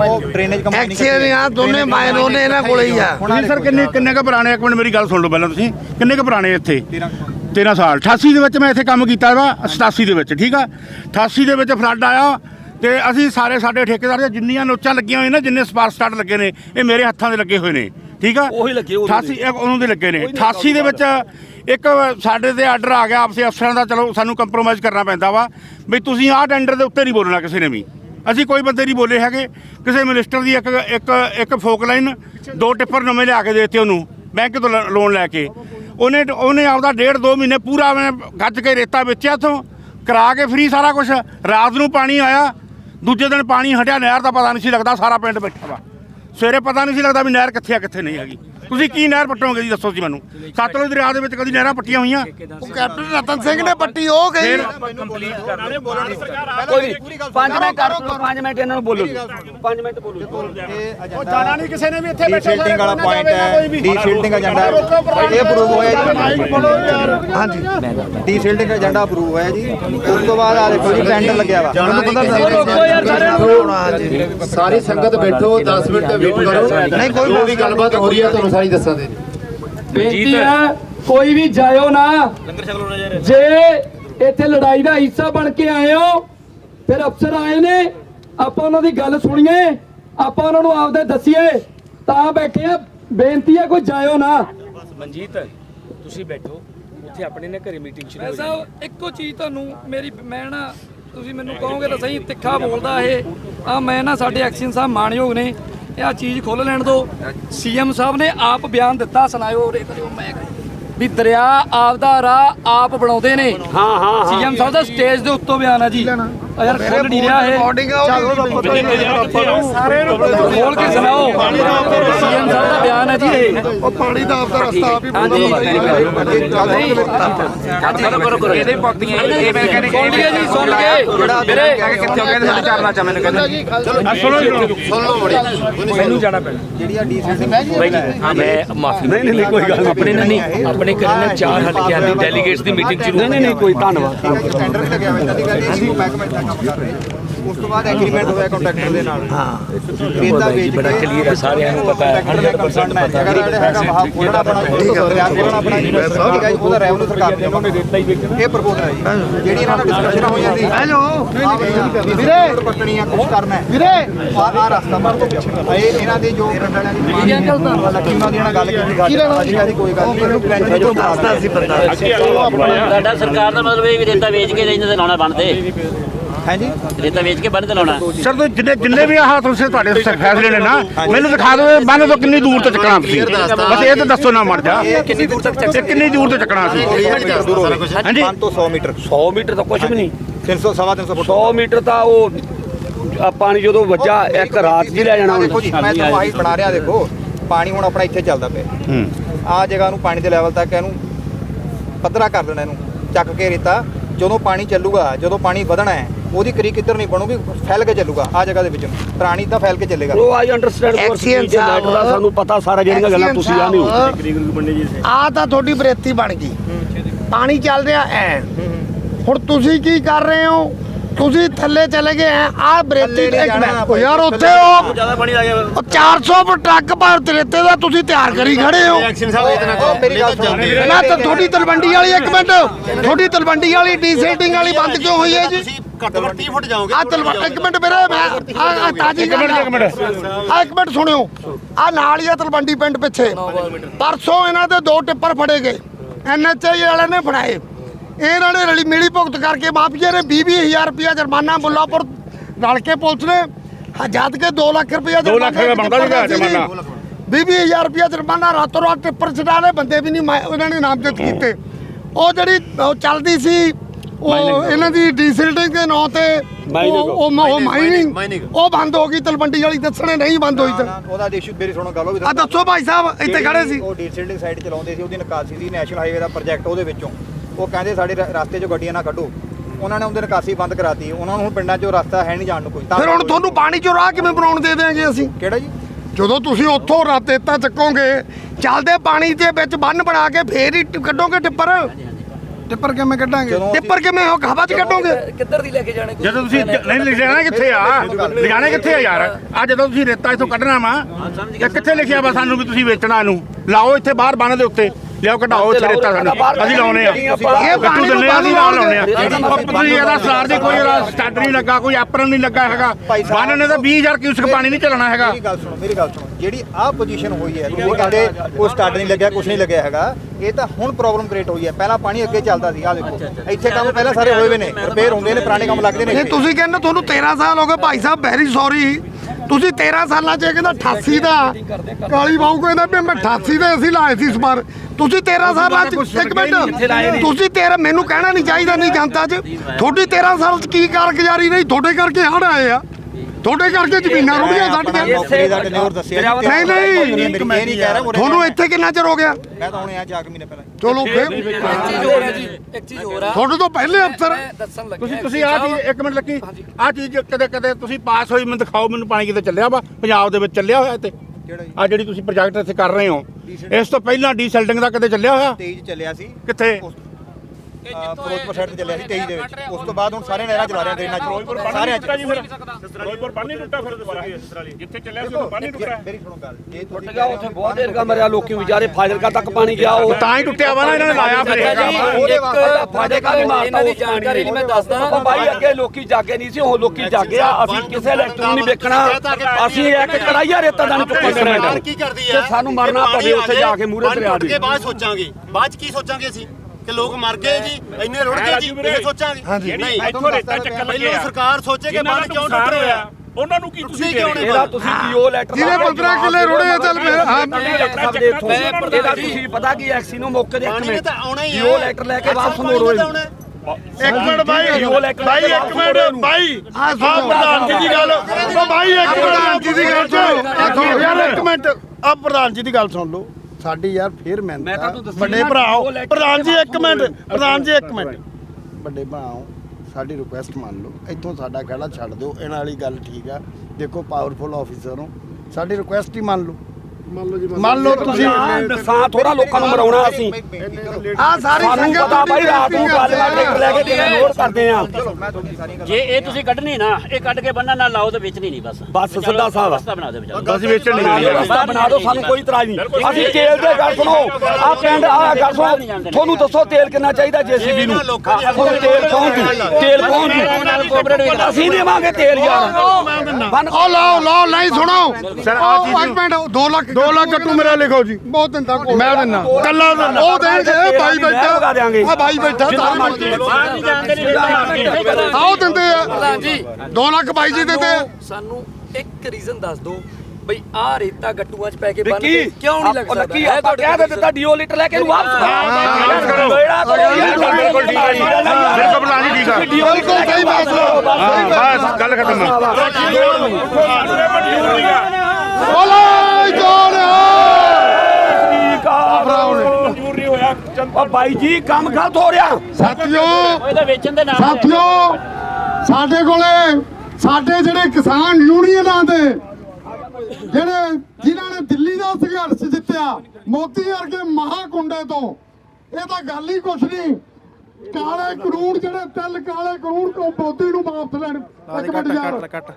ਉਹ ਡਰੇਨੇਜ ਕੰਪਨੀ ਐਕਸੀਅਨ ਆ ਦੋਨੇ ਮਾਇਨ ਉਹਨੇ ਇਹਨਾਂ ਕੋਲੇ ਹੀ ਆ। ਤੁਸੀਂ ਸਰ ਕਿੰਨੇ ਕਿੰਨੇ ਕ ਪੁਰਾਣੇ ਇੱਕ ਮਿੰਟ ਮੇਰੀ ਗੱਲ ਸੁਣ ਲਓ ਪਹਿਲਾਂ ਤੁਸੀਂ। ਕਿੰਨੇ ਕ ਪੁਰਾਣੇ ਇੱਥੇ? 13 13 ਸਾਲ। 88 ਦੇ ਵਿੱਚ ਮੈਂ ਇੱਥੇ ਕੰਮ ਕੀਤਾ ਵਾ 87 ਦੇ ਵਿੱਚ ਠੀਕ ਆ? 88 ਦੇ ਵਿੱਚ ਫਲੱਡ ਆਇਆ ਤੇ ਅਸੀਂ ਸਾਰੇ ਸਾਡੇ ਠੇਕੇਦਾਰ ਜਿੰਨੀਆਂ ਨੋਚਾਂ ਲੱਗੀਆਂ ਹੋਈਆਂ ਨੇ ਜਿੰਨੇ ਸਪਾਰ ਸਟਾਰਟ ਲੱਗੇ ਨੇ ਇਹ ਮੇਰੇ ਹੱਥਾਂ ਦੇ ਲੱਗੇ ਹੋਏ ਨੇ ਠੀਕ ਆ? ਉਹੀ ਲੱਗੇ ਉਦੋਂ ਦੇ। 88 ਇਹ ਉਹਨਾਂ ਦੇ ਲੱਗੇ ਨੇ। 88 ਦੇ ਵਿੱਚ ਇੱਕ ਸਾਡੇ ਤੇ ਆਰਡਰ ਆ ਗਿਆ ਆਪਸੇ ਅਫਸਰਾਂ ਦਾ ਚਲੋ ਸਾਨੂੰ ਕੰਪਰੋਮਾਈਜ਼ ਕਰਨਾ ਪੈਂਦਾ ਵਾ। ਵੀ ਤੁਸੀਂ ਆਹ ਟੈਂਡਰ ਦੇ ਉੱਤੇ ਨਹੀਂ ਬੋਲਣਾ ਕਿਸੇ ਨੇ ਵੀ। ਅਸੀਂ ਕੋਈ ਬੰਦੇ ਨਹੀਂ ਬੋਲੇ ਹੈਗੇ। ਕਿਸੇ ਮਿਨਿਸਟਰ ਦੀ ਇੱਕ ਇੱਕ ਇੱਕ ਫੋਕ ਲਾਈਨ ਦੋ ਟਿੱਪਰ ਨਵੇਂ ਲਿਆ ਕੇ ਦੇ ਦਿੱਤੇ ਉਹਨੂੰ ਬੈਂਕ ਤੋਂ ਲੋਨ ਲੈ ਕੇ। ਉਹਨੇ ਉਹਨੇ ਆਪਦਾ ਡੇਢ ਦੋ ਮਹੀਨੇ ਪੂਰਾ ਮੈਂ ਗੱਜ ਕੇ ਰੇਤਾ ਵੇਚਿਆ ਇੱਥੋਂ, ਕਰਾ ਕੇ ਫ੍ਰੀ ਸਾਰਾ ਕੁਝ ਰਾਤ ਨੂੰ ਪਾਣੀ ਆਇਆ, ਦੂਜੇ ਦਿਨ ਪਾਣੀ ਹਟਿਆ, ਨਹਿਰ ਦਾ ਪਤਾ ਨਹੀਂ ਸੀ ਲੱਗਦਾ, ਸਾਰਾ ਪਿੰਡ ਬੈਠਾ ਵਾ। ਸਵੇਰੇ ਪਤਾ ਨਹੀਂ ਸੀ ਲੱਗਦਾ ਵੀ ਨਹਿਰ ਕਿੱਥੇ ਆ ਕਿੱਥੇ ਨਹੀਂ ਹੈਗੀ। ਤੁਸੀਂ ਕੀ ਨਹਿਰ ਪੱਟੋਗੇ ਜੀ ਦੱਸੋ ਜੀ ਮੈਨੂੰ। ਸਤਲੁਜ ਦਰਿਆ ਦੇ ਵਿੱਚ ਕਦੀ ਨਹਿਰਾਂ ਪੱਟੀਆਂ ਹੋਈਆਂ? ਉਹ ਕੈਪਟਨ ਰਤਨ ਸਿੰਘ ਨੇ ਪੱਟੀ ਉਹ ਗਈ ਫਿਰ ਕੋਈ ਨਹੀਂ 5 ਮਿੰਟ ਕਰ 5 ਮਿੰਟ ਇਹਨਾਂ ਨੂੰ ਬੋਲੋ 5 ਮਿੰਟ ਬੋਲੋ ਉਹ ਜਾਣਾ ਨਹੀਂ ਕਿਸੇ ਨੇ ਵੀ ਇੱਥੇ ਬੈਠੇ ਡੀਸ਼ੀਲਡਿੰਗ ਵਾਲਾ ਪੁਆਇੰਟ ਹੈ। ਏਜੰਡਾ ਇਹ ਅਪਰੂਵ ਹੋਇਆ ਜੀ। ਹਾਂਜੀ। ਡੀਸ਼ੀਲਡਿੰਗ ਏਜੰਡਾ ਅਪਰੂਵ ਹੋਇਆ ਜੀ। ਉਸ ਤੋਂ ਬਾਅਦ ਆ ਦੇਖੋ ਜੀ ਟੈਂਡਰ ਲੱਗਿਆ ਵਾ। ਸਾਰੀ ਸੰਗਤ ਬੈਠੋ 10 ਮਿੰਟ ਵੇਟ ਕਰੋ। ਨਹੀਂ ਕੋਈ ਜੋ ਵੀ ਗੱਲਬਾਤ ਹੋ ਰਹੀ ਹੈ ਤੁਹਾਨੂੰ ਸਾਰੀ ਦੱਸਾਂਗੇ। ਬੇਨਤੀ ਹੈ ਕੋਈ ਵੀ ਜਾਇਓ ਨਾ। ਜੇ ਇੱਥੇ ਲੜਾਈ ਦਾ ਹਿੱਸਾ ਬਣ ਕੇ ਆਏ ਹੋ ਫਿਰ ਅਫਸਰ ਆਏ ਨੇ ਆਪਾਂ ਉਹਨਾਂ ਦੀ ਗੱਲ ਸੁਣੀਏ ਆਪਾਂ ਉਹਨਾਂ ਨੂੰ ਆਪਦੇ ਦੱਸੀਏ ਤਾਂ ਬੈਠੇ ਆ। ਬੇਨਤੀ ਹੈ ਕੋਈ ਜਾਇਓ ਨਾ। ਮਨਜੀਤ ਤੁਸੀਂ ਬੈਠੋ। ਉੱਥੇ ਆਪਣੇ ਨੇ ਘਰੇ ਮੀਟਿੰਗ ਸ਼ੁਰੂ ਮੈਂ ਸਾਹਿਬ ਇੱਕੋ ਚੀਜ਼ ਤੁਹਾਨੂੰ ਮੇਰੀ ਮੈਂ ਨਾ ਤੁਸੀਂ ਮੈਨੂੰ ਕਹੋਗੇ ਤਾਂ ਸਹੀ ਤਿੱਖਾ ਬੋਲਦਾ ਇਹ। ਆ ਮੈਂ ਨਾ ਸਾਡੇ ਐਕਸ਼ਨ ਸਾਹਿਬ ਮਾਨਯੋਗ ਨੇ। ਇਹ ਆ ਚੀਜ਼ ਖੋਲ ਲੈਣ ਦਿਓ। ਸੀਐਮ ਸਾਹਿਬ ਨੇ ਆਪ ਬਿਆਨ ਦਿੱਤਾ ਸੁਣਾਇਓ ਉਰੇ ਕਰਿਓ ਮੈਂ ਵੀ ਦਰਿਆ ਆਪ ਦਾ ਰਾਹ ਆਪ ਬਣਾਉਂਦੇ ਨੇ। ਹਾਂ ਹਾਂ ਸੀਐਮ ਸਾਹਿਬ ਦਾ ਸਟੇਜ ਦੇ ਉੱਤੋਂ ਬਿਆਨ ਆ ਜੀ। ਆ ਯਾਰ ਖੁੱਲ ਨਹੀਂ ਰਿਹਾ ਇਹ। ਖੋਲ ਕੇ ਸੁਣਾਓ। ਸੀਐਮ ਸਾਹਿਬ ਦਾ ਬਿਆਨ ਹੈ ਜੀ ਇਹ। ਉਹ ਪਾਣੀ ਦਾ ਆਪਦਾ ਰਸਤਾ ਆਪ ਹੀ ਹਾਂਜੀ। ਕਰੋ ਕਰੋ ਕਰੋ। ਇਹਦੇ ਸੁਣ ਲਈਏ ਜੀ ਸੁਣ ਲਈਏ ਵੀਰੇ। ਕਿੱਥੇ ਹੋ ਗਏ ਸਾਡੇ ਚਾਰ ਲਾਚਾ ਮੈਨੂੰ ਕਹਿੰਦੇ ਸੁਣੋ ਜੀ। ਸੁਣ ਲਓ ਬੜੀ ਮੈਨੂੰ ਜਾਣਾ ਪੈਣਾ। ਜਿਹੜੀ ਆ ਮੈਂ ਮਾਫੀ ਨਹੀਂ ਨਹੀਂ ਕੋਈ ਗੱਲ ਆਪਣੇ ਨਹੀਂ ਆਪਣੇ ਘਰੇ ਨਾ ਚਾਰ ਹਲਕਿਆਂ ਦੀ ਡੈਲੀਗੇਟਸ ਦੀ ਮੀਟਿੰਗ ਸ਼ੁਰੂ ਨਹੀਂ ਨਹੀਂ ਕੋਈ ਧੰਨਵਾਦ ਟੈਂਡਰ ਵੀ ਲੱਗਿਆ ਹੋਇਆ ਇਹ ਸੀ ਮਹਿਕਮੇ ਦਾ ਕੰਮ ਕਰ ਰਹੇ ਉਸ ਤੋਂ ਬਾਅਦ ਐਗਰੀਮੈਂਟ ਹੋਇਆ ਕੰਟਰੈਕਟਰ ਦੇ ਨਾਲ। ਹਾਂ। ਰੇਤਾ ਵੇਚ ਬੜਾ ਕੇ clear ਹੈ, ਸਾਰਿਆਂ ਨੂੰ ਪਤਾ ਹੈ, 100% ਪਤਾ ਹੈ। ਜਿਹੜਾ ਹੈਗਾ ਮਹਾ ਕੋੜਾ ਆਪਣਾ ਠੀਕ ਹੈ ਆਪਣਾ ਠੀਕ ਹੈ। ਜੀ, ਉਹਦਾ ਰੈਵਨਿਊ ਸਰਕਾਰ ਦੇ ਦੇਵਾਂਗੇ ਇਹ ਪ੍ਰਪੋਜ਼ਲ ਹੈ ਜੀ। ਜਿਹੜੀ ਇਹਨਾਂ ਨਾਲ ਡਿਸਕਸ਼ਨ ਹੋਈਆਂ ਸੀ ਹੈਲੋ। ਵੀਰੇ। ਪੱਟਣੀ ਆ ਕੁਝ ਕਰਨਾ ਹੈ ਵੀਰੇ। ਆ ਆ ਰਸਤਾ ਪਰ ਤੋਂ ਇਹ ਇਹਨਾਂ ਦੇ ਜੋ ਪਿੰਡ ਵਾਲਿਆਂ ਦੀ ਲੱਕੀ ਉਹਨਾਂ ਦੀ ਨਾਲ ਗੱਲ ਕੀਤੀ ਗੱਲ ਅਸੀਂ ਆਦੀ ਕੋਈ ਗੱਲ ਨਹੀਂ ਮੈਨੂੰ ਟੈਨਸ਼ਨ ਤੋਂ ਦੱਸਦਾ ਸੀ ਬੰਦਾ। ਸਾਡਾ ਸਰਕਾਰ ਦਾ ਮਤਲਬ ਇਹ ਵੀ ਰੇਤਾ ਵੇਚ ਕੇ ਇਹਨਾਂ ਦੇ ਲਾਉਣਾ ਬਣਦੇ। ਹਾਂਜੀ? ਰੇਤਾ ਵੇਚ ਕੇ ਬੰਨ ਤੇ ਲਾਉਣਾ ਸਰ ਤੁਸੀਂ ਜਿੰਨੇ ਜਿੰਨੇ ਵੀ ਆਹ ਤੁਸੀਂ ਤੁਹਾਡੇ ਸ- ਫੈਸਲੇ ਨੇ ਨਾ ਮੈਨੂੰ ਦਿਖਾ ਦਿਓ ਬੰਨ ਤੋਂ ਕਿੰਨੀ ਦੂਰ ਤੋਂ ਚੱਕਣਾ ਤੁਸੀਂ। ਬਸ ਇਹ ਤਾਂ ਦੱਸੋ ਨਾ ਮਰ ਜਾ। ਕਿੰਨੀ ਦੂਰ ਤੱਕ ਇਹ ਕਿੰਨੀ ਦੂਰ ਤੋਂ ਚੱਕਣਾ ਸੀ ਹਾਂਜੀ। 5 ਤੋਂ 100 ਮੀਟਰ। 100 ਮੀਟਰ ਤਾਂ ਕੁਝ ਵੀ ਨਹੀਂ। 300 ਸਵਾ 300 ਫੁੱਟ। 100 ਮੀਟਰ ਤਾਂ ਉਹ ਆ ਪਾਣੀ ਜਦੋਂ ਵੱਜਾ ਇੱਕ ਰਾਤ ਜੀ ਲੈ ਜਾਣਾ ਦੇਖੋ ਜੀ ਮੈਂ ਤੁਹਾਨੂੰ ਆਹੀ ਬਣਾ ਰਿਹਾ ਦੇਖੋ। ਪਾਣੀ ਹੁਣ ਆਪਣਾ ਇੱਥੇ ਚੱਲਦਾ ਪਿਆ। ਹੂੰ। ਆ ਜਗ੍ਹਾ ਨੂੰ ਪਾਣੀ ਦੇ ਲੈਵਲ ਤੱਕ ਇਹਨੂੰ ਪੱਧਰਾ ਕਰ ਦੇਣਾ ਇਹਨੂੰ। ਚੱਕ ਕੇ ਰੇਤਾ। ਜਦੋਂ ਪਾਣੀ ਚੱਲੂਗਾ ਜਦੋਂ ਪਾਣੀ ਵਧਣਾ ਹੈ ਉਹਦੀ ਕਰੀਕ ਇੱਧਰ ਨਹੀਂ ਬਣੂਗੀ ਫੈਲ ਕੇ ਚੱਲੂਗਾ ਆ ਜਗ੍ਹਾ ਦੇ ਵਿੱਚ ਪਾਣੀ ਤਾਂ ਫੈਲ ਕੇ ਚੱਲੇਗਾ। ਉਹ I understand course Axiom matter ਦਾ। ਸਾਨੂੰ ਪਤਾ ਸਾਰਾ ਜਿਹੜੀਆਂ ਗੱਲਾਂ ਤੁਸੀਂ ਆ ਨਹੀਂ ਆ ਤਾਂ ਤੁਹਾਡੀ ਬਰੇਤੀ ਬਣ ਗਈ। ਪਾਣੀ ਚੱਲ ਰਿਹਾ ਐ ਹੁਣ ਤੁਸੀਂ ਕੀ ਕਰ ਰਹੇ ਹੋ? ਤੁਸੀਂ ਥੱਲੇ ਚਲੇ ਗਏ ਆ ਆ ਬਰੇਤੀ ਥੱਲੇ ਨਹੀਂ ਇੱਕ ਜਾਣਾ ਮਿੰਟ। ਆਪਾਂ, ਯਾਰ ਉੱਥੇ ਉਹ ਜ਼ਿਆਦਾ ਪਾਣੀ ਆ ਗਿਆ। 400 ਫੁੱਟ ਟਰੱਕ ਭਰ ਰੇਤੇ ਦਾ ਤੁਸੀਂ ਤਿਆਰ ਕਰੀ ਖੜੇ ਹੋ। ਐਕਸ਼ਨ ਸਾਹਿਬ ਉਹ ਮੇਰੀ ਗੱਲ ਸੁਣੋ। ਨਾ ਤਾਂ ਤੁਹਾਡੀ ਤਲਵੰਡੀ ਵਾਲੀ ਇੱਕ ਮਿੰਟ ਤੁਹਾਡੀ ਤਲਵੰਡੀ ਵਾਲੀ ਡੀਸੈਟਿੰਗ ਵਾਲੀ ਬੰਦ ਕਿਉਂ ਹੋਈ ਹੈ ਜੀ? ਤੁਸੀਂ ਘੱਟੋ ਘੱਟ 30 ਫੁੱਟ ਜਾਓਗੇ ਆ ਤਲਵੰਡੀ ਇੱਕ ਮਿੰਟ ਵੀਰੇ ਮੈਂ ਆ ਆ ਤਾਜੀ ਇੱਕ ਮਿੰਟ ਇੱਕ ਮਿੰਟ। ਆ ਇੱਕ ਮਿੰਟ ਸੁਣਿਓ ਆ ਨਾਲ ਹੀ ਆ ਤਲਵੰਡੀ ਪਿੰਡ ਪਿੱਛੇ। ਪਰਸੋਂ ਇਹਨਾਂ ਦੇ ਦੋ ਟਿੱਪਰ ਫੜੇ ਗਏ। ਐਨਐਚਆਈ ਵਾਲਿਆਂ ਨੇ ਫੜਾਏ। ਇਹਨਾਂ ਨੇ ਰਲੀ ਮਿਲੀ ਭੁਗਤ ਕਰਕੇ ਮਾਫੀਆ ਨੇ 20 ਹਜ਼ਾਰ ਰੁਪਇਆ ਜੁਰਮਾਨਾ ਮੁੱਲਾਪੁਰ ਰਲ ਕੇ ਪੁਲਿਸ ਨੇ। ਹ- ਜਦ ਕੇ 2 ਲੱਖ ਰੁਪਇਆ ਦੋ ਲੱਖ ਰੁਪਇਆ ਬਣਦਾ ਸੀਗਾ ਜੁਰਮਾਨਾ। 20 ਹਜ਼ਾਰ ਰੁਪਇਆ ਜੁਰਮਾਨਾ ਰਾਤੋਂ ਰਾਤ ਟਿੱਪਰ ਛਡਾਲੇ ਬੰਦੇ ਵੀ ਨਹੀਂ ਉਹਨਾਂ ਨੇ ਨਾਮਜ਼ਦ ਕੀਤੇ। ਉਹ ਜਿਹੜੀ ਉਹ ਚੱਲਦੀ ਸੀ ਉਹ ਇਹਨਾਂ ਦੀ ਡੀਸਿਲਟਿੰਗ ਦੇ ਨਾਂ ਤੇ ਉਹ ਉਹ ਮਾਈਨਿੰਗ। ਉਹ ਬੰਦ ਹੋ ਗਈ ਤਲਵੰਡੀ ਵਾਲੀ ਦੱਸਣੇ ਨਹੀਂ ਬੰਦ ਹੋਈ ਤਾਂ। ਉਹਦਾ ਇਸ਼ੂ ਮੇਰੀ ਸੁਣੋ ਗੱਲ ਉਹ ਵੀ ਆ ਦੱਸੋ ਭਾਈ ਸਾਹਿਬ ਇੱਥੇ ਖੜੇ ਸੀ। ਉਹ ਡੀਸੈਲਟਿੰਗ ਸਾਈਡ ਚਲਾਉਂਦੇ ਸੀ ਉਹਦੀ ਨਿਕਾਸੀ ਦੀ ਨੈਸ਼ਨਲ ਹਾਈਵੇ ਦਾ ਪ੍ਰੋਜੈਕਟ ਉਹਦੇ ਵਿੱਚੋਂ। ਉਹ ਕਹਿੰਦੇ ਸਾਡੇ ਰ- ਰਸਤੇ 'ਚੋਂ ਗੱਡੀਆਂ ਨਾ ਕੱਢੋ। ਉਹਨਾਂ ਨੇ ਉਹਦੀ ਨਿਕਾਸੀ ਬੰਦ ਕਰਾਤੀ। ਉਹਨਾਂ ਨੂੰ ਹੁਣ ਪਿੰਡਾਂ 'ਚੋਂ ਰਸਤਾ ਹੈ ਨਹੀਂ ਜਾਣ ਨੂੰ ਕੋਈ। ਤਾਂ ਫਿਰ ਹੁਣ ਤੁਹਾਨੂੰ ਪਾਣੀ ਚੋਂ ਰਾਹ ਕਿਵੇਂ ਬਣਾਉਣ ਦੇ ਦੇਣਗੇ ਅਸੀਂ? ਕਿਹੜਾ ਜੀ? ਜਦੋਂ ਤੁਸੀਂ ਉੱਥੋਂ ਰਾਤੇਤਾ ਚੱਕੋਗੇ ਚੱਲਦੇ ਪਾਣੀ ਦੇ ਵਿੱਚ ਬੰਨ ਬਣਾ ਕੇ ਫੇਰ ਹੀ ਟ- ਕੱਢੋਗੇ ਟਿੱਪਰ? ਟਿੱਪਰ ਕਿਵੇਂ ਕੱਢਾਂਗੇ? ਜਦੋਂ ਅਸੀਂ- ਟਿੱਪਰ ਕਿਵੇਂ ਉਹ ਹਵਾ 'ਚ ਕੱਢੋਗੇ? ਕਿੱਧਰ ਦੀ ਲੈ ਕੇ ਜਾਣੇ ਜਦੋਂ ਤੁਸੀਂ ਨਹੀਂ ਲਿਜਾਣਾ ਕਿੱਥੇ ਆ? ਲਿਜਾਣਾ ਕਿੱਥੇ ਆ ਯਾਰ? ਆ ਜਦੋਂ ਤੁਸੀਂ ਰੇਤਾ ਇੱਥੋਂ ਕੱਢਣਾ ਵਾ ਕਿੱਥੇ ਲਿਖਿਆ ਵਾ ਸਾਨੂੰ ਵੀ ਤੁਸੀਂ ਵੇਚਣਾ ਇਹਨੂੰ? ਲਾਓ ਇੱਥੇ ਬਾਹਰ ਬੰਨ ਦੇ ਉੱਤੇ। ਲਿਆਓ ਕਢਾਓ ਇੱਥੇ ਰੇਤਾ। ਸਾਨੂੰ ਅਸੀਂ ਲਾਉਨੇ ਆ ਇਹ ਗੱਟੂ ਪਾਣੀ ਨੂੰ ਦਿੰਨੇ ਆ ਅਸੀਂ ਨਾਲ ਲਾਉਨੇ ਆ ਤੁਸੀਂ ਇਹਦਾ ਸਲਾਰ ਦੀ ਕੋਈ ਇਹਦਾ ਸਟੱਡ ਨਹੀਂ ਲੱਗਾ ਕੋਈ ਐਪਰਨ ਨਹੀਂ ਲੱਗਾ ਹੈਗਾ। ਬੰਨ ਨੇ ਤਾਂ 20000 ਕਿਊਸਕ ਪਾਣੀ ਨਹੀਂ ਚੱਲਣਾ ਹੈਗਾ। ਮੇਰੀ ਗੱਲ ਸੁਣੋ ਮੇਰੀ ਗੱਲ ਸੁਣੋ। ਜਿਹੜੀ ਆਹ ਪੋਜੀਸ਼ਨ ਹੋਈ ਹੈ ਤੁਸੀਂ ਕਹਿੰਦੇ ਕੋਈ ਸਟੱਡ ਨਹੀਂ ਲੱਗਿਆ ਕੁਝ ਨਹੀਂ ਲੱਗਿਆ ਹੈਗਾ। ਇਹ ਤਾਂ ਹੁਣ ਪ੍ਰੋਬਲਮ ਕ੍ਰੀਏਟ ਹੋਈ ਹੈ। ਪਹਿਲਾਂ ਪਾਣੀ ਅੱਗੇ ਚੱਲਦਾ ਸੀ ਆਹ ਦੇਖੋ। ਇੱਥੇ ਕੰਮ ਪਹਿਲਾਂ ਸਾਰੇ ਹੋਏ ਹੋਏ ਨੇ। ਰਿਪੇਅਰ ਹੁੰਦੇ ਨੇ ਪੁਰਾਣੇ ਕੰਮ ਲੱਗਦੇ ਨੇ। ਤੁਸੀਂ ਕਹਿੰਦੇ ਤੁਹਾਨੂੰ 13 ਸਾਲ ਹੋ ਗਏ ਭਾਈ ਸਾਹਿਬ ਵੈਰੀ ਸੌਰੀ ਤੁਸੀਂ 13 ਸਾਲਾਂ ਚ ਇਹ ਕਹਿੰਦਾ 88 ਦਾ। ਕਾਲੀ ਬਾਹੂ ਕਹਿੰਦਾ ਵੀ ਮੈਂ 88 ਦੇ ਅਸੀਂ ਲਾਏ ਸੀ ਇਸ ਵਾਰ। ਤੁਸੀਂ 13 ਸਾਲਾਂ ਚ ਇੱਕ ਮਿੰਟ। ਤੁਸੀਂ 13 ਮੈਨੂੰ ਕਹਿਣਾ ਨਹੀਂ ਚਾਹੀਦਾ ਨਹੀਂ ਜਨਤਾ ਚ। ਤੁਹਾਡੀ 13 ਸਾਲ ਚ ਕੀ ਕਾਰਗੁਜ਼ਾਰੀ ਰਹੀ? ਤੁਹਾਡੇ ਕਰਕੇ ਹੜ ਆਏ ਆ। ਤੁਹਾਡੇ ਕਰਕੇ ਜ਼ਮੀਨਾਂ ਰੁੜੀਆਂ ਸਾਡੀਆਂ ਨੌਕਰੀ ਦਾ। ਟੈਨਿਓਰ ਦੱਸਿਆ ਜੀ। ਨਹੀਂ ਨਹੀਂ। ਮੇਰੀ ਇਹ ਨਹੀਂ ਕਹਿ ਰਿਹਾ ਉਰੇ ਤੁਹਾਨੂੰ ਇੱਥੇ ਕਿੰਨਾ ਚਿਰ ਹੋ ਗਿਆ? ਮੈਂ ਤਾਂ ਹੁਣੇ ਆ ਜਾ ਕੇ ਮਹੀਨੇ ਪਹਿਲਾਂ। ਚਲੋ ਫਿਰ। ਇੱਕ ਚੀਜ਼ ਹੋਰ ਹੈ ਜੀ ਇੱਕ ਚੀਜ਼ ਹੋਰ ਆ। ਤੁਹਾਡੇ ਤੋਂ ਪਹਿਲੇ ਅਫਸਰ ਤੁਸੀਂ ਤੁਸੀਂ ਆਹ ਚੀਜ਼ ਇੱਕ ਮਿੰਟ ਲੱਗੀ। ਆਹ ਚੀਜ਼ ਕਦੇ ਕਦੇ ਤੁਸੀਂ ਪਾਸ ਹੋਈ ਮੈਨੂੰ ਦਿਖਾਓ ਮੈਨੂੰ ਪਾਣੀ ਕਿਤੇ ਚੱਲਿਆ ਵਾ? ਪੰਜਾਬ ਦੇ ਵਿੱਚ ਚੱਲਿਆ ਹੋਇਆ ਜੀ? ਆ ਜਿਹੜੀ ਤੁਸੀਂ ਪ੍ਰੋਜੈਕਟ ਇੱਥੇ ਕਰ ਰਹੇ ਹੋ। ਇਸ ਤੋਂ ਪਹਿਲਾਂ ਡੀਸੈਲਟਿੰਗ ਦਾ ਕਦੇ ਚੱਲਿਆ ਹੋਇਆ? ਤੇਜ਼ ਚੱਲਿਆ ਸੀ। ਕਿੱਥੇ? ਫਿਰੋਜ਼ਪੁਰ ਸਾਈਡ ਤੇ ਚੱਲਿਆ ਸੀ 23 ਦੇ ਵਿੱਚ। ਉਸ ਤੋਂ ਬਾਅਦ ਹੁਣ ਸਾਰੇ ਨਹਿਰਾਂ ਚਲਾ ਰਹੇ ਆ ਡਰੇਨਾਂ ਚ ਸਾਰੇ ਜੀ ਫਿਰ ਫਿਰੋਜ਼ਪੁਰ ਪਾਣੀ ਟੁੱਟਾ ਫਿਰ ਦੁਬਾਰਾ ਜਿੱਥੇ ਚੱਲਿਆ ਸੀ ਉਹ ਪਾਣੀ ਟੁੱਟਾ ਮੇਰੀ ਸੁਣੋ ਗੱਲ ਜੇ ਤੁਸੀਂ ਗਿਆ ਉੱਥੇ ਬਹੁਤ ਦੇਰ ਕਾ ਮਰਿਆ ਲੋਕੀ ਵਿਚਾਰੇ ਫਾਜ਼ਿਲਕਾ ਤੱਕ ਪਾਣੀ ਗਿਆ ਉਹ ਤਾਂ ਹੀ ਟੁੱਟਿਆ ਵਾ ਨਾ ਇਹਨਾਂ ਨੇ ਲਾਇਆ ਫਿਰ। ਇਹ ਕੰਮ। ਇੱਕ ਫਾਇਦੇ ਕਾ ਵੀ ਮਾਰਤਾ ਇਹਨਾਂ ਦੀ ਉਸ ਜਾਣਕਾਰੀ ਲਈ ਮੈਂ ਦੱਸਦਾ ਉਹ ਬਾਈ ਅੱਗੇ ਲੋਕੀ ਜਾਗੇ ਨਹੀਂ ਸੀ ਹੁਣ ਲੋਕੀ ਜਾਗੇ ਆ ਅਸੀਂ ਕਿਸੇ ਇਲੈਕਟ੍ਰੋਨ ਨਹੀਂ ਵੇਖਣਾ ਅਸੀਂ ਇੱਕ ਕੜਾਈਆ ਰੇਤਾ ਦਾ ਨਹੀਂ ਚੁੱਕਣਾ ਸਰਕਾਰ ਸਿਮੈਂਟ ਕੀ ਕਰਦੀ ਹੈ। ਸਾਨੂੰ ਮਰਨਾ ਪਵੇ ਉੱਥੇ ਜਾ ਕੇ ਪਾਣੀ ਦਰਿਆ ਟੁੱਟ ਦੇ ਬਾਅਦ ਸੋਚਾਂਗੇ ਬਾਅਦ ਚ ਕੀ ਸੋਚਾਂਗੇ ਅਸੀਂ ਕਿ ਲੋਕ ਮਰ ਗਏ ਜੀ ਇੰਨੇ ਰੁੜ ਗਏ ਜੀ ਇਹ ਸੋਚਾਂਗੇ। ਨਹੀਂ ਇੱਥੋਂ ਰੇਤਾ ਚੱਕਰ ਪਹਿਲਾਂ ਲੱਗਿਆ ਸਰਕਾਰ ਸੋਚੇ ਕਿ ਪਾਣੀ ਕਿਉਂ ਟੁੱਟ ਰਿਹਾ ਉਹਨਾਂ ਨੂੰ ਕੀ ਤੁਸੀਂ ਕਿਉਂ ਨਹੀਂ ਇਹਦਾ ਤੁਸੀਂ ਪੀਓ ਲੈਟਰ ਜਿਹਨੇ 15 ਕਿੱਲੇ ਰੁੜੇ ਆ ਚੱਲ ਫਿਰ ਹਾਂ। ਸਕਦੇ ਇੱਥੋਂ ਇਹਦਾ ਤੁਸੀਂ ਪਤਾ ਕੀ ਐਕਸੀ ਨੂੰ ਮੌਕੇ ਦੇ ਇੱਕ ਮਿੰਟ ਤਾਂ ਆਉਣਾ ਹੀ ਹੈ ਪੀਓ ਲੈਟਰ ਲੈ ਕੇ ਵਾਪਸ ਮੋੜੋ ਇੱਕ ਮਿੰਟ ਬਾਈ ਬਾਈ ਇੱਕ ਮਿੰਟ ਬਾਈ ਆ ਪ੍ਰਧਾਨ ਜੀ ਦੀ ਗੱਲ। ਉਹ ਬਾਈ ਇੱਕ ਪ੍ਰਧਾਨ ਜੀ ਦੀ ਗੱਲ ਸੁਣੋ। ਯਾਰ ਇੱਕ ਮਿੰਟ। ਆ ਪ੍ਰਧਾਨ ਜੀ ਦੀ ਗੱਲ ਸੁਣ ਲਓ। ਸਾਡੀ ਯਾਰ ਫੇਰ ਮੈਂ ਮਿਹਨਤ ਤਾਂ ਆ। ਤੁਹਾਨੂੰ ਦੱਸੀ ਵੱਡੇ ਨਾ, ਭਰਾਓ ਉਹ ਪ੍ਰਧਾਨ ਜੀ ਇੱਕ ਮਿੰਟ ਪ੍ਰਧਾਨ ਜੀ ਇੱਕ ਮਿੰਟ। ਵੱਡੇ ਭਰਾਓ ਸਾਡੀ ਰਿਕੁਐਸਟ ਮੰਨ ਲਓ। ਇੱਥੋਂ ਸਾਡਾ ਖੜਾ ਛੱਡ ਦਿਓ ਇਹਨਾਂ ਵਾਲੀ ਗੱਲ ਠੀਕ ਆ। ਦੇਖੋ ਪਾਵਰਫੁਲ ਆਫੀਸਰ ਹੋ। ਸਾਡੀ ਰਿਕੁਐਸਟ ਹੀ ਮੰਨ ਲਓ। ਮੰਨ ਲਓ ਜੀ ਮੰਨ ਲਓ ਤੁਸੀਂ ਨਸਾਂ ਥੋੜਾ ਲੋਕਾਂ ਨੂੰ ਮਰਾਉਣਾ ਅਸੀਂ। ਆ ਸਾਰੀ ਸੰਗਤ ਪਤਾ ਬਾਈ ਰਾਤ ਨੂੰ ਗੱਲ ਨਾਲ ਟਰੈਕਟਰ ਲੈ ਕੇ ਕਿਵੇਂ ਨੋਟ ਕਰਦੇ ਆ। ਜੇ ਇਹ ਤੁਸੀਂ ਕੱਢਣੀ ਨਾ ਇਹ ਕੱਢ ਕੇ ਬੰਨਾ ਨਾ ਲਾਓ ਤੇ ਵੇਚਣੀ ਨਹੀਂ ਬਸ। ਬਸ ਸਿੱਧਾ ਸਾਬ ਰਸਤਾ ਬਣਾ ਦਿਓ ਵਿਚਾਰ। ਬਸ ਵੇਚਣ ਨਹੀਂ ਰਸਤਾ ਬਣਾ ਦਿਓ ਸਾਨੂੰ ਕੋਈ ਇਤਰਾਜ਼ ਨਹੀਂ। ਅਸੀਂ ਤੇਲ ਦੇ ਗੱਲ ਸੁਣੋ। ਆ ਪਿੰਡ ਆ ਗੱਲ ਸੁਣੋ। ਤੁਹਾਨੂੰ ਦੱਸੋ ਤੇਲ ਕਿੰਨਾ ਚਾਹੀਦਾ ਜੀਸੀਬੀ ਨੂੰ? ਤੁਹਾਨੂੰ ਤੇਲ ਪਹੁੰਚ ਜੂ ਤੇਲ ਪਹੁੰਚ ਜੂ ਅਸੀਂ ਦੇਵਾਂਗੇ ਤੇਲ ਯਾਰ। ਬੰਨ ਉਹ ਲਾਓ ਲਾਓ ਨਹੀਂ ਸੁਣੋ। ਸਰ, ਆਹ ਚੀਜ਼ ਇੱਕ ਮਿੰਟ 2 ਲੱਖ 2 ਲੱਖ ਕੱਟੂ ਮੇਰਾ ਲਿਖੋ ਜੀ ਬਹੁਤ ਦਿੰਦਾ ਮੈਂ ਦਿੰਦਾ। ਕੱਲਾ ਦਿੰਦਾ ਉਹ ਦੇਣਗੇ ਇਹ ਬਾਈ ਲਗਾ ਦਿਆਂਗੇ। ਬੈਠਾ ਆ ਬਾਈ ਬੈਠਾ। ਆਓ ਦਿੰਦੇ ਆ। ਪ੍ਰਧਾਨ ਜੀ 2 ਲੱਖ ਬਾਈ ਜੀ ਦਿੰਦੇ ਆ ਸਾਨੂੰ ਇੱਕ ਰੀਜ਼ਨ ਦੱਸ ਦਿਓ। ਬਈ ਆ ਰੇਤਾ ਗੱਟੂਆਂ 'ਚ ਪੈ ਕੇ ਬੰਨ ਕੇ ਕਿਉਂ ਨਹੀਂ ਲੱਗ ਸਕਦਾ? ਕੀ ਆਪਾਂ ਕਹਿ ਦੇ ਦਿੱਤਾ ਡੀਓ ਲੀਟਰ ਲੈ ਕੇ ਇਹਨੂੰ ਵਾਪਸ ਬੇੜਾ ਬਿਲਕੁਲ ਠੀਕ ਆ ਜੀ ਬਿਲਕੁਲ ਪ੍ਰਧਾਨ ਜੀ ਠੀਕ ਆ ਬਿਲਕੁਲ ਸਹੀ ਬਾਤ ਲਓ ਹਾਂ, ਬਸ ਗੱਲ ਖਤਮ ਬੋਲੇ ਜੋੜਿਆ ਮਨਜ਼ੂਰ ਨਹੀਂ ਹੋਇਆ ਉਹ ਬਾਈ ਜੀ ਕੰਮ ਗਲਤ ਹੋ ਰਿਹਾ ਸਾਥੀਓ ਇਹਦਾ ਵੇਚਣ ਦੇ ਨਾਮ ਸਾਥੀਓ ਸਾਡੇ ਕੋਲੇ ਸਾਡੇ ਜਿਹੜੇ ਕਿਸਾਨ ਯੂਨੀਅਨਾਂ ਦੇ ਜਿਹੜੇ ਜਿਨ੍ਹਾਂ ਨੇ ਦਿੱਲੀ ਦਾ ਸੰਘਰਸ਼ ਜਿੱਤਿਆ ਮੋਦੀ ਵਰਗੇ ਮਹਾਕੁੰਡੇ ਤੋਂ ਇਹ ਤਾਂ ਗੱਲ ਹੀ ਕੁਛ ਨਹੀਂ। ਕਾਲੇ ਕਰੂੜ ਜਿਹੜੇ ਤਿਲ ਕਾਲੇ ਕਰੂੜ ਕੋ ਮੋਦੀ ਨੂੰ ਵਾਪਸ ਲੈਣ ਇੱਕ ਮਿੰਟ ਯਾਰ।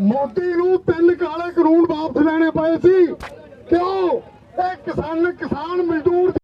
ਮੋਦੀ ਨੂੰ ਤਿੰਨ ਕਾਲੇ ਕਰੂੜ ਵਾਪਸ ਲੈਣੇ ਪਏ ਸੀ। ਕਿਉਂ? ਇਹ ਕਿਸਾਨ ਕਿਸਾਨ ਮਜ਼ਦੂਰ